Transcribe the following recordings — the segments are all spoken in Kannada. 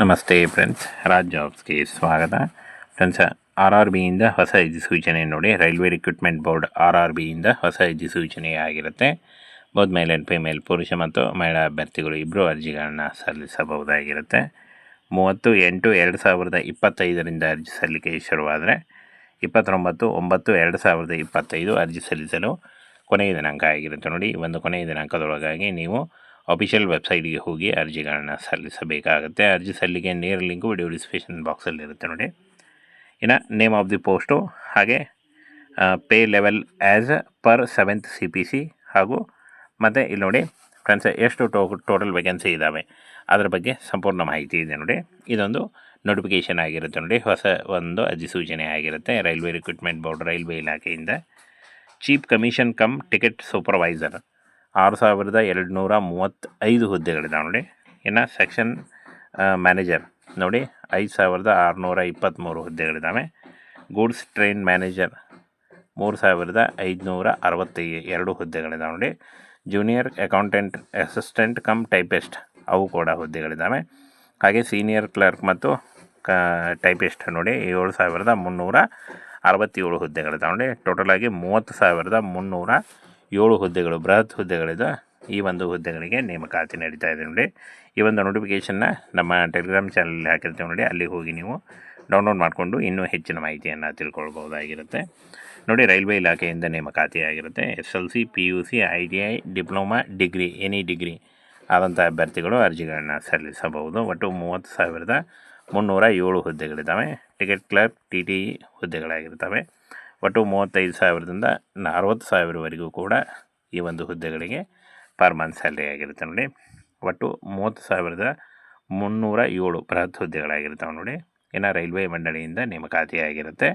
ನಮಸ್ತೆ ಫ್ರೆಂಡ್ಸ್, ರಾಜ್ ಜಾಬ್ಸ್ಗೆ ಸ್ವಾಗತ. ಫ್ರೆಂಡ್ಸ್ ಆರ್ ಆರ್ ಬಿಯಿಂದ ಹೊಸ ಅಧಿಸೂಚನೆ ನೋಡಿ, railway recruitment board R R ಬಿಯಿಂದ ಹೊಸ ಅಧಿಸೂಚನೆ ಆಗಿರುತ್ತೆ. ಮೇಲೆ ಮೇಲ್ ಆ್ಯಂಡ್ ಫಿಮೇಲ್, ಪುರುಷ ಮತ್ತು ಮಹಿಳಾ ಅಭ್ಯರ್ಥಿಗಳು ಇಬ್ಬರು ಅರ್ಜಿಗಳನ್ನು ಸಲ್ಲಿಸಬಹುದಾಗಿರುತ್ತೆ. ಮೂವತ್ತು, ಎಂಟು, ಎರಡು ಸಾವಿರದ ಇಪ್ಪತ್ತೈದರಿಂದ ಅರ್ಜಿ ಸಲ್ಲಿಕೆ ಶುರುವಾದರೆ, ಇಪ್ಪತ್ತೊಂಬತ್ತು, ಒಂಬತ್ತು, ಎರಡು ಸಾವಿರದ ಇಪ್ಪತ್ತೈದು ಅರ್ಜಿ ಸಲ್ಲಿಸಲು ಕೊನೆಯ ದಿನಾಂಕ ಆಗಿರುತ್ತೆ ನೋಡಿ. ಒಂದು ಕೊನೆಯ ದಿನಾಂಕದೊಳಗಾಗಿ ನೀವು ಅಫಿಷಿಯಲ್ ವೆಬ್ಸೈಟ್ಗೆ ಹೋಗಿ ಅರ್ಜಿಗಳನ್ನು ಸಲ್ಲಿಸಬೇಕಾಗುತ್ತೆ. ಅರ್ಜಿ ಸಲ್ಲಿಕೆ ನೇರ ಲಿಂಕು ವಿಡಿಯೋ ಡಿಸ್ಕ್ರಿಪ್ಷನ್ ಬಾಕ್ಸಲ್ಲಿ ಇರುತ್ತೆ ನೋಡಿ. ಇನ್ನು ನೇಮ್ ಆಫ್ ದಿ ಪೋಸ್ಟು ಹಾಗೆ pay level as per seventh C P C ಹಾಗೂ ಮತ್ತು ಇಲ್ಲಿ ನೋಡಿ ಫ್ರೆಂಡ್ಸ್ ಎಷ್ಟು ಟೋ, ಟೋಟಲ್ ವೇಕೆನ್ಸಿ ಇದ್ದಾವೆ ಅದರ ಬಗ್ಗೆ ಸಂಪೂರ್ಣ ಮಾಹಿತಿ ಇದೆ ನೋಡಿ. ಇದೊಂದು ನೋಟಿಫಿಕೇಷನ್ ಆಗಿರುತ್ತೆ ನೋಡಿ. ಹೊಸ ಒಂದು ಅಧಿಸೂಚನೆ ಆಗಿರುತ್ತೆ. ರೈಲ್ವೆ ರಿಕ್ರೂಟ್ಮೆಂಟ್ ಬೋರ್ಡ್ ರೈಲ್ವೆ ಇಲಾಖೆಯಿಂದ. Chief commission cum ticket supervisor ಆರು ಸಾವಿರದ ಎರಡು ನೂರ ಮೂವತ್ತೈದು ಹುದ್ದೆಗಳಿದಾವೆ ನೋಡಿ. ಇನ್ನು ಸೆಕ್ಷನ್ ಮ್ಯಾನೇಜರ್ ನೋಡಿ ಐದು ಸಾವಿರದ ಆರುನೂರ ಇಪ್ಪತ್ತ್ಮೂರು ಹುದ್ದೆಗಳಿದ್ದಾವೆ ಗೂಡ್ಸ್ ಟ್ರೈನ್ ಮ್ಯಾನೇಜರ್ ಮೂರು ಸಾವಿರದ ಐದುನೂರ ಅರವತ್ತೈ ಎರಡು ಹುದ್ದೆಗಳಿದ್ದಾವೆ ನೋಡಿ. Junior accountant assistant cum typist ಅವು ಕೂಡ ಹುದ್ದೆಗಳಿದ್ದಾವೆ ಹಾಗೆ ಸೀನಿಯರ್ ಕ್ಲರ್ಕ್ ಮತ್ತು ಕ ಟೈಪಿಸ್ಟ್ ನೋಡಿ ಏಳು ಸಾವಿರದ ಮುನ್ನೂರ ಅರವತ್ತೇಳು ಹುದ್ದೆಗಳಿದ್ದಾವೆ ನೋಡಿ. ಟೋಟಲಾಗಿ ಮೂವತ್ತು ಸಾವಿರದ ಮುನ್ನೂರ ಏಳು ಹುದ್ದೆಗಳು, ಬೃಹತ್ ಹುದ್ದೆಗಳಿದ್ದು ಈ ಒಂದು ಹುದ್ದೆಗಳಿಗೆ ನೇಮಕಾತಿ ನಡೀತಾ ಇದೆ ನೋಡಿ. ಈ ಒಂದು ನೋಟಿಫಿಕೇಷನ್ನ ನಮ್ಮ ಟೆಲಿಗ್ರಾಮ್ ಚಾನಲಲ್ಲಿ ಹಾಕಿರ್ತೀವಿ ನೋಡಿ. ಅಲ್ಲಿ ಹೋಗಿ ನೀವು ಡೌನ್ಲೋಡ್ ಮಾಡಿಕೊಂಡು ಇನ್ನೂ ಹೆಚ್ಚಿನ ಮಾಹಿತಿಯನ್ನು ತಿಳ್ಕೊಳ್ಬೋದಾಗಿರುತ್ತೆ ನೋಡಿ, ರೈಲ್ವೆ ಇಲಾಖೆಯಿಂದ ನೇಮಕಾತಿ ಆಗಿರುತ್ತೆ S L C, P U C, I T I, diploma degree, any degree ಆದಂಥ ಅಭ್ಯರ್ಥಿಗಳು ಅರ್ಜಿಗಳನ್ನು ಸಲ್ಲಿಸಬಹುದು. ಒಟ್ಟು ಮೂವತ್ತು ಸಾವಿರದ ಮುನ್ನೂರ ಏಳು ಹುದ್ದೆಗಳಿದ್ದಾವೆ. ಟಿಕೆಟ್ ಕ್ಲರ್ಕ್, ಟಿ ಟಿ ಹುದ್ದೆಗಳಾಗಿರ್ತವೆ. ಒಟ್ಟು ಮೂವತ್ತೈದು ಸಾವಿರದಿಂದ ನಲವತ್ತು ಸಾವಿರವರೆಗೂ ಕೂಡ ಈ ಒಂದು ಹುದ್ದೆಗಳಿಗೆ ಪರ್ ಮಂತ್ ಸ್ಯಾಲ್ರಿ ಆಗಿರುತ್ತೆ ನೋಡಿ. ಒಟ್ಟು ಮೂವತ್ತು ಸಾವಿರದ ಮುನ್ನೂರ ಏಳು ಬೃಹತ್ ಹುದ್ದೆಗಳಾಗಿರ್ತಾವೆ ನೋಡಿ. ಇನ್ನು ರೈಲ್ವೆ ಮಂಡಳಿಯಿಂದ ನೇಮಕಾತಿ ಆಗಿರುತ್ತೆ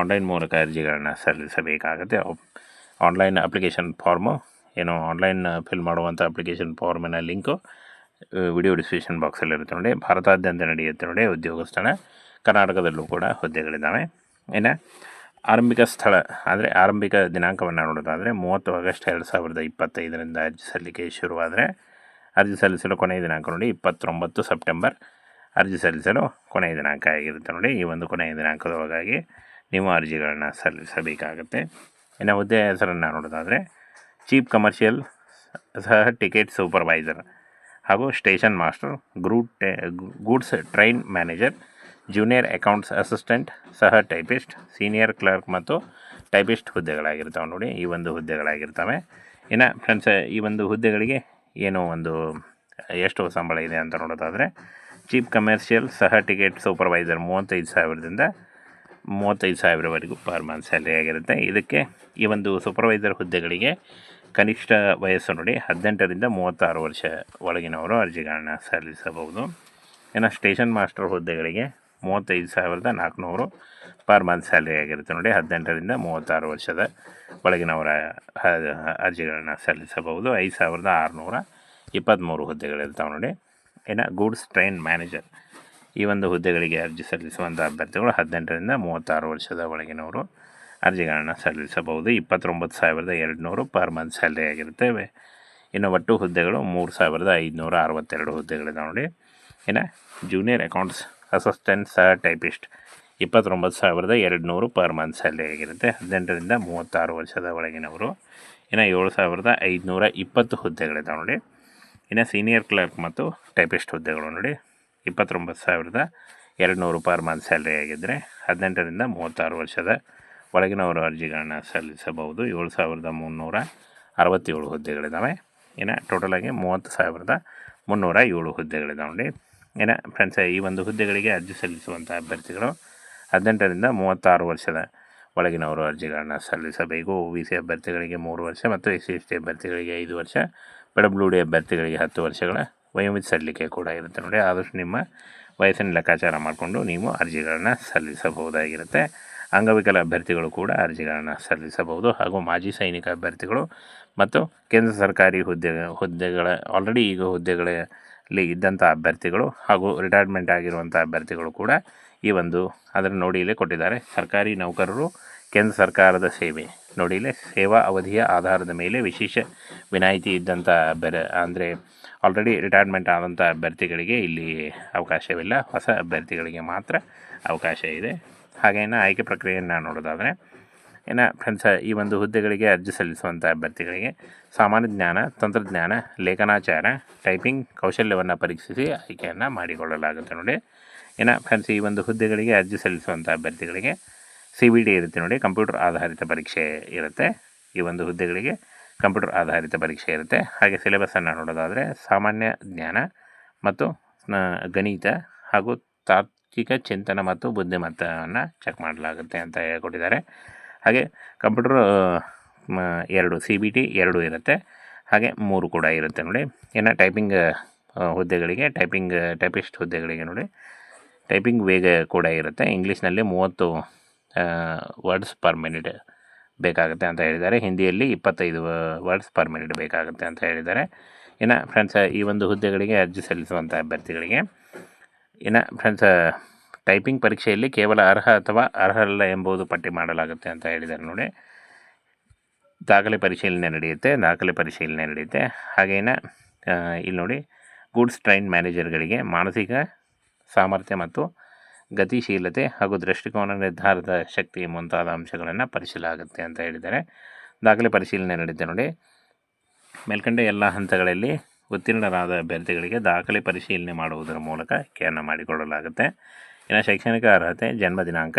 ಆನ್ಲೈನ್ ಮೂಲಕ ಅರ್ಜಿಗಳನ್ನು ಸಲ್ಲಿಸಬೇಕಾಗುತ್ತೆ. ಆನ್ಲೈನ್ ಅಪ್ಲಿಕೇಶನ್ ಫಾರ್ಮು, ಏನು ಆನ್ಲೈನ್ ಫಿಲ್ ಮಾಡುವಂಥ ಅಪ್ಲಿಕೇಶನ್ ಫಾರ್ಮಿನ ಲಿಂಕು ವಿಡಿಯೋ ಡಿಸ್ಕ್ರಿಪ್ಷನ್ ಬಾಕ್ಸಲ್ಲಿರುತ್ತೆ ನೋಡಿ. ಭಾರತಾದ್ಯಂತ ನಡೆಯುತ್ತೆ ನೋಡಿ ಉದ್ಯೋಗ ಸ್ಥಳ ಕರ್ನಾಟಕದಲ್ಲೂ ಕೂಡ ಹುದ್ದೆಗಳಿದ್ದಾವೆ. ಇನ್ನು ಆರಂಭಿಕ ಸ್ಥಳ ಆದರೆ ಆರಂಭಿಕ ದಿನಾಂಕವನ್ನು ನೋಡೋದಾದರೆ ಮೂವತ್ತು ಆಗಸ್ಟ್ ಎರಡು ಸಾವಿರದ ಇಪ್ಪತ್ತೈದರಿಂದ ಅರ್ಜಿ ಸಲ್ಲಿಕೆ ಶುರುವಾದರೆ ಅರ್ಜಿ ಸಲ್ಲಿಸಲು ಕೊನೆಯ ದಿನಾಂಕ ನೋಡಿ ಇಪ್ಪತ್ತೊಂಬತ್ತು ಸೆಪ್ಟೆಂಬರ್. ಅರ್ಜಿ ಸಲ್ಲಿಸಲು ಕೊನೆಯ ದಿನಾಂಕ ಆಗಿರುತ್ತೆ ನೋಡಿ, ಈ ಒಂದು ಕೊನೆಯ ದಿನಾಂಕದೊಳಗಾಗಿ ನೀವು ಅರ್ಜಿಗಳನ್ನು ಸಲ್ಲಿಸಬೇಕಾಗುತ್ತೆ. ಇನ್ನು ಹುದ್ದೆ ಹೆಸರನ್ನು ನೋಡೋದಾದರೆ ಚೀಪ್ ಕಮರ್ಷಿಯಲ್ ಸಹ ಟಿಕೆಟ್ ಸೂಪರ್ವೈಸರ್ ಹಾಗೂ station master ಗ್ರೂಟ್ goods train manager junior accounts assistant ಸಹ ಟೈಪಿಸ್ಟ್ ಸೀನಿಯರ್ ಕ್ಲರ್ಕ್ ಮತ್ತು ಟೈಪಿಸ್ಟ್ ಹುದ್ದೆಗಳಾಗಿರ್ತಾವೆ ನೋಡಿ, ಈ ಒಂದು ಹುದ್ದೆಗಳಾಗಿರ್ತವೆ. ಇನ್ನು ಫ್ರೆಂಡ್ಸ್ ಈ ಒಂದು ಹುದ್ದೆಗಳಿಗೆ ಏನು ಒಂದು, ಎಷ್ಟು ಸಂಬಳ ಇದೆ ಅಂತ ನೋಡೋದಾದರೆ ಚೀಪ್ ಕಮರ್ಷಿಯಲ್ ಸಹ ಟಿಕೆಟ್ ಸೂಪರ್ವೈಸರ್ ಮೂವತ್ತೈದು ಸಾವಿರದಿಂದ ಮೂವತ್ತೈದು ಸಾವಿರವರೆಗೂ ಪರ್ ಮಂತ್ ಸ್ಯಾಲ್ರಿ ಆಗಿರುತ್ತೆ. ಇದಕ್ಕೆ ಈ ಒಂದು ಸೂಪರ್ವೈಸರ್ ಹುದ್ದೆಗಳಿಗೆ ಕನಿಷ್ಠ ವಯಸ್ಸು ನೋಡಿ, ಹದಿನೆಂಟರಿಂದ ಮೂವತ್ತಾರು ವರ್ಷ ಒಳಗಿನವರು ಅರ್ಜಿಗಳನ್ನು ಸಲ್ಲಿಸಬಹುದು. ಇನ್ನು ಸ್ಟೇಷನ್ ಮಾಸ್ಟರ್ ಹುದ್ದೆಗಳಿಗೆ ಮೂವತ್ತೈದು ಸಾವಿರದ ನಾಲ್ಕುನೂರು ಪರ್ ಮಂತ್ ಸ್ಯಾಲ್ರಿ ಆಗಿರುತ್ತೆ ನೋಡಿ. ಹದಿನೆಂಟರಿಂದ ಮೂವತ್ತಾರು ವರ್ಷದ ಒಳಗಿನವರ ಅರ್ಜಿಗಳನ್ನು ಸಲ್ಲಿಸಬಹುದು. ಐದು ಸಾವಿರದ ಆರುನೂರ ಇಪ್ಪತ್ತ್ಮೂರು ಹುದ್ದೆಗಳಿರ್ತಾವೆ ನೋಡಿ. ಇನ್ನು ಗೂಡ್ಸ್ ಟ್ರೈನ್ ಮ್ಯಾನೇಜರ್ ಈ ಒಂದು ಹುದ್ದೆಗಳಿಗೆ ಅರ್ಜಿ ಸಲ್ಲಿಸುವಂಥ ಅಭ್ಯರ್ಥಿಗಳು ಹದಿನೆಂಟರಿಂದ ಮೂವತ್ತಾರು ವರ್ಷದ ಒಳಗಿನವರು ಅರ್ಜಿಗಳನ್ನು ಸಲ್ಲಿಸಬಹುದು. ಇಪ್ಪತ್ತೊಂಬತ್ತು ಸಾವಿರದ ಎರಡುನೂರು ಪರ್ ಮಂತ್ ಸ್ಯಾಲ್ರಿ ಆಗಿರುತ್ತೇವೆ ಇನ್ನು ಒಟ್ಟು ಹುದ್ದೆಗಳು ಮೂರು ಸಾವಿರದ ಐದುನೂರ ಅರವತ್ತೆರಡು ಹುದ್ದೆಗಳಿದ್ದಾವೆ ನೋಡಿ. ಇನ್ನು ಜೂನಿಯರ್ ಅಕೌಂಟ್ಸ್ ಅಸಿಸ್ಟೆಂಟ್ ಸಹ ಟೈಪಿಸ್ಟ್. ಇಪ್ಪತ್ತೊಂಬತ್ತು ಸಾವಿರದ ಎರಡುನೂರು ಪರ್ ಮಂತ್ ಸ್ಯಾಲ್ರಿ ಆಗಿರುತ್ತೆ. ಹದಿನೆಂಟರಿಂದ ಮೂವತ್ತಾರು ವರ್ಷದ ಒಳಗಿನವರು. ಇನ್ನು ಏಳು ಸಾವಿರದ ಐದುನೂರ ಇಪ್ಪತ್ತು ಹುದ್ದೆಗಳಿದಾವೆ ನೋಡಿ. ಇನ್ನು ಸೀನಿಯರ್ ಕ್ಲರ್ಕ್ ಮತ್ತು ಟೈಪಿಸ್ಟ್ ಹುದ್ದೆಗಳು ನೋಡಿ. ಇಪ್ಪತ್ತೊಂಬತ್ತು ಸಾವಿರದ ಎರಡುನೂರು ಪರ್ ಮಂತ್ ಸ್ಯಾಲ್ರಿ ಆಗಿದ್ದರೆ ಹದಿನೆಂಟರಿಂದ ಮೂವತ್ತಾರು ವರ್ಷದ ಒಳಗಿನವರು ಅರ್ಜಿಗಳನ್ನ ಸಲ್ಲಿಸಬಹುದು. ಏಳು ಸಾವಿರದ ಮುನ್ನೂರ ಅರವತ್ತೇಳು ಹುದ್ದೆಗಳಿದ್ದಾವೆ ಇನ್ನು ಟೋಟಲಾಗಿ ಮೂವತ್ತು ಸಾವಿರದ ಮುನ್ನೂರ ಏಳು ಹುದ್ದೆಗಳಿದ್ದಾವೆ ನೋಡಿ. ಇನ್ನು ಫ್ರೆಂಡ್ಸ್ ಈ ಒಂದು ಹುದ್ದೆಗಳಿಗೆ ಅರ್ಜಿ ಸಲ್ಲಿಸುವಂಥ ಅಭ್ಯರ್ಥಿಗಳು ಹದಿನೆಂಟರಿಂದ ಮೂವತ್ತಾರು ವರ್ಷದ ಒಳಗಿನವರು ಅರ್ಜಿಗಳನ್ನು ಸಲ್ಲಿಸಬೇಕು. ಒ ಬಿ ಸಿ ಅಭ್ಯರ್ಥಿಗಳಿಗೆ ಮೂರು ವರ್ಷ ಮತ್ತು ಎಸ್ ಸಿ ಎಸ್ ಟಿ ಅಭ್ಯರ್ಥಿಗಳಿಗೆ ಐದು ವರ್ಷ ಡಬ್ಲ್ಯೂ ಡಿ ಅಭ್ಯರ್ಥಿಗಳಿಗೆ ಹತ್ತು ವರ್ಷಗಳ ವಯೋಮಿತಿ ಸಲ್ಲಿಕೆ ಕೂಡ ಇರುತ್ತೆ ನೋಡಿ. ಆದಷ್ಟು ನಿಮ್ಮ ವಯಸ್ಸಿನ ಲೆಕ್ಕಾಚಾರ ಮಾಡಿಕೊಂಡು ನೀವು ಅರ್ಜಿಗಳನ್ನು ಸಲ್ಲಿಸಬಹುದಾಗಿರುತ್ತೆ. ಅಂಗವಿಕಲ ಅಭ್ಯರ್ಥಿಗಳು ಕೂಡ ಅರ್ಜಿಗಳನ್ನು ಸಲ್ಲಿಸಬಹುದು. ಹಾಗೂ ಮಾಜಿ ಸೈನಿಕ ಅಭ್ಯರ್ಥಿಗಳು ಮತ್ತು ಕೇಂದ್ರ ಸರ್ಕಾರಿ ಹುದ್ದೆ, ಹುದ್ದೆಗಳ ಆಲ್ರೆಡಿ ಈಗ ಹುದ್ದೆಗಳಲ್ಲಿ ಇದ್ದಂಥ ಅಭ್ಯರ್ಥಿಗಳು ಹಾಗೂ ರಿಟೈರ್ಮೆಂಟ್ ಆಗಿರುವಂಥ ಅಭ್ಯರ್ಥಿಗಳು ಕೂಡ ಈ ಒಂದು ಅದರ ನೋಡಿ ಇಲ್ಲೇ ಕೊಟ್ಟಿದ್ದಾರೆ. ಸರ್ಕಾರಿ ನೌಕರರು, ಕೇಂದ್ರ ಸರ್ಕಾರದ ಸೇವೆ ನೋಡಿ ಇಲ್ಲಿ ಸೇವಾ ಅವಧಿಯ ಆಧಾರದ ಮೇಲೆ ವಿಶೇಷ ವಿನಾಯಿತಿ ಇದ್ದಂಥ ಬೆರ ಅಂದರೆ ಆಲ್ರೆಡಿ ರಿಟೈರ್ಮೆಂಟ್ ಆದಂಥ ಅಭ್ಯರ್ಥಿಗಳಿಗೆ ಇಲ್ಲಿ ಅವಕಾಶವಿಲ್ಲ. ಹೊಸ ಅಭ್ಯರ್ಥಿಗಳಿಗೆ ಮಾತ್ರ ಅವಕಾಶ ಇದೆ. ಹಾಗೇನ ಆಯ್ಕೆ ಪ್ರಕ್ರಿಯೆಯನ್ನು ನೋಡೋದಾದರೆ ಇನ್ನು ಫ್ರೆಂಡ್ಸ್ ಈ ಒಂದು ಹುದ್ದೆಗಳಿಗೆ ಅರ್ಜಿ ಸಲ್ಲಿಸುವಂಥ ಅಭ್ಯರ್ಥಿಗಳಿಗೆ ಸಾಮಾನ್ಯ ಜ್ಞಾನ, ತಂತ್ರಜ್ಞಾನ, ಲೇಖನಾಚಾರ ಟೈಪಿಂಗ್ ಕೌಶಲ್ಯವನ್ನು ಪರೀಕ್ಷಿಸಿ ಆಯ್ಕೆಯನ್ನು ಮಾಡಿಕೊಳ್ಳಲಾಗುತ್ತೆ ನೋಡಿ. ಇನ್ನು ಫ್ರೆಂಡ್ಸ್ ಈ ಒಂದು ಹುದ್ದೆಗಳಿಗೆ ಅರ್ಜಿ ಸಲ್ಲಿಸುವಂಥ ಅಭ್ಯರ್ಥಿಗಳಿಗೆ ಸಿ ವಿ ಡಿ ಇರುತ್ತೆ ನೋಡಿ ಕಂಪ್ಯೂಟರ್ ಆಧಾರಿತ ಪರೀಕ್ಷೆ ಇರುತ್ತೆ. ಈ ಒಂದು ಹುದ್ದೆಗಳಿಗೆ ಕಂಪ್ಯೂಟರ್ ಆಧಾರಿತ ಪರೀಕ್ಷೆ ಇರುತ್ತೆ. ಹಾಗೆ ಸಿಲೆಬಸ್ಸನ್ನು ನೋಡೋದಾದರೆ ಸಾಮಾನ್ಯ ಜ್ಞಾನ ಮತ್ತು ಗಣಿತ ಹಾಗೂ ತಾರ್ಕಿಕ ಚಿಂತನ ಮತ್ತು ಬುದ್ಧಿಮತ್ತವನ್ನು ಚೆಕ್ ಮಾಡಲಾಗುತ್ತೆ ಅಂತ ಹೇಳ್ಕೊಟ್ಟಿದ್ದಾರೆ. ಹಾಗೆ ಕಂಪ್ಯೂಟರ್ ಎರಡು ಸಿ ಬಿ ಟಿ, ಎರಡು ಇರುತ್ತೆ. ಹಾಗೆ ಮೂರು ಕೂಡ ಇರುತ್ತೆ ನೋಡಿ. ಇನ್ನು ಟೈಪಿಂಗ್ ಹುದ್ದೆಗಳಿಗೆ, ಟೈಪಿಂಗ್, ಟೈಪಿಸ್ಟ್ ಹುದ್ದೆಗಳಿಗೆ ನೋಡಿ. ಟೈಪಿಂಗ್ ವೇಗ ಕೂಡ ಇರುತ್ತೆ. ಇಂಗ್ಲೀಷ್ನಲ್ಲಿ ಮೂವತ್ತು ವರ್ಡ್ಸ್ ಪರ್ ಮಿನಿಟ್ ಬೇಕಾಗುತ್ತೆ ಅಂತ ಹೇಳಿದ್ದಾರೆ. ಹಿಂದಿಯಲ್ಲಿ ಇಪ್ಪತ್ತೈದು ವರ್ಡ್ಸ್ ಪರ್ ಮಿನಿಟ್ ಬೇಕಾಗುತ್ತೆ ಅಂತ ಹೇಳಿದ್ದಾರೆ. ಇನ್ನು ಫ್ರೆಂಡ್ಸ್, ಈ ಒಂದು ಹುದ್ದೆಗಳಿಗೆ ಅರ್ಜಿ ಸಲ್ಲಿಸುವಂಥ ಅಭ್ಯರ್ಥಿಗಳಿಗೆ, ಇನ್ನು ಫ್ರೆಂಡ್ಸ್ ಟೈಪಿಂಗ್ ಪರೀಕ್ಷೆಯಲ್ಲಿ ಕೇವಲ ಅರ್ಹ ಅಥವಾ ಅರ್ಹರಲ್ಲ ಎಂಬುದು ಪಟ್ಟಿ ಮಾಡಲಾಗುತ್ತೆ ಅಂತ ಹೇಳಿದ್ದಾರೆ ನೋಡಿ. ದಾಖಲೆ ಪರಿಶೀಲನೆ ನಡೆಯುತ್ತೆ, ದಾಖಲೆ ಪರಿಶೀಲನೆ ನಡೆಯುತ್ತೆ. ಹಾಗೇನ ಇಲ್ಲಿ ನೋಡಿ ಗೂಡ್ಸ್ ಟ್ರೈನ್ ಮ್ಯಾನೇಜರ್ಗಳಿಗೆ ಮಾನಸಿಕ ಸಾಮರ್ಥ್ಯ ಮತ್ತು ಗತಿಶೀಲತೆ ಹಾಗೂ ದೃಷ್ಟಿಕೋನ ನಿರ್ಧಾರದ ಶಕ್ತಿ ಮುಂತಾದ ಅಂಶಗಳನ್ನು ಪರಿಶೀಲಾಗುತ್ತೆ ಅಂತ ಹೇಳಿದ್ದಾರೆ. ದಾಖಲೆ ಪರಿಶೀಲನೆ ನಡೆಯುತ್ತೆ ನೋಡಿ. ಮೇಲ್ಕಂಡ ಎಲ್ಲ ಹಂತಗಳಲ್ಲಿ ಉತ್ತೀರ್ಣರಾದ ಅಭ್ಯರ್ಥಿಗಳಿಗೆ ದಾಖಲೆ ಪರಿಶೀಲನೆ ಮಾಡುವುದರ ಮೂಲಕ ಆಯ್ಕೆಯನ್ನು ಮಾಡಿಕೊಳ್ಳಲಾಗುತ್ತೆ. ಇನ್ನು ಶೈಕ್ಷಣಿಕ ಅರ್ಹತೆ, ಜನ್ಮ ದಿನಾಂಕ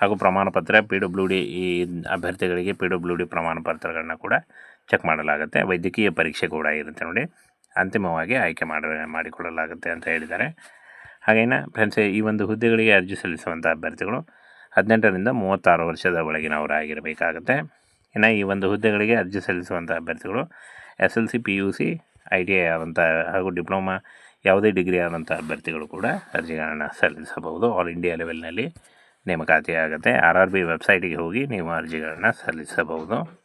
ಹಾಗೂ ಪ್ರಮಾಣಪತ್ರ ಪಿ ಡಬ್ಲ್ಯೂ ಡಿ ಈ ಅಭ್ಯರ್ಥಿಗಳಿಗೆ ಪಿ ಡಬ್ಲ್ಯೂ ಡಿ ಪ್ರಮಾಣಪತ್ರಗಳನ್ನ ಕೂಡ ಚೆಕ್ ಮಾಡಲಾಗುತ್ತೆ. ವೈದ್ಯಕೀಯ ಪರೀಕ್ಷೆ ಕೂಡ ಇರುತ್ತೆ ನೋಡಿ. ಅಂತಿಮವಾಗಿ ಆಯ್ಕೆ ಮಾಡಿ, ಮಾಡಿಕೊಳ್ಳಲಾಗುತ್ತೆ ಅಂತ ಹೇಳಿದ್ದಾರೆ. ಹಾಗೇನ ಫ್ರೆಂಡ್ಸ್ ಈ ಒಂದು ಹುದ್ದೆಗಳಿಗೆ ಅರ್ಜಿ ಸಲ್ಲಿಸುವಂಥ ಅಭ್ಯರ್ಥಿಗಳು ಹದಿನೆಂಟರಿಂದ ಮೂವತ್ತಾರು ವರ್ಷದ ಒಳಗಿನವರಾಗಿರಬೇಕಾಗುತ್ತೆ ಇನ್ನು ಈ ಒಂದು ಹುದ್ದೆಗಳಿಗೆ ಅರ್ಜಿ ಸಲ್ಲಿಸುವಂಥ ಅಭ್ಯರ್ಥಿಗಳು S L C, P U C, I T I ಆದಂಥ ಹಾಗೂ ಡಿಪ್ಲೊಮಾ ಯಾವುದೇ ಡಿಗ್ರಿ ಆದಂಥ ಅಭ್ಯರ್ಥಿಗಳು ಕೂಡ ಅರ್ಜಿಗಳನ್ನು ಸಲ್ಲಿಸಬಹುದು. ಆಲ್ ಇಂಡಿಯಾ ಲೆವೆಲ್ನಲ್ಲಿ ನೇಮಕಾತಿ ಆಗುತ್ತೆ ಆರ್ ಆರ್ ಬಿ ವೆಬ್ಸೈಟಿಗೆ ಹೋಗಿ ನೀವು ಅರ್ಜಿಗಳನ್ನು ಸಲ್ಲಿಸಬಹುದು.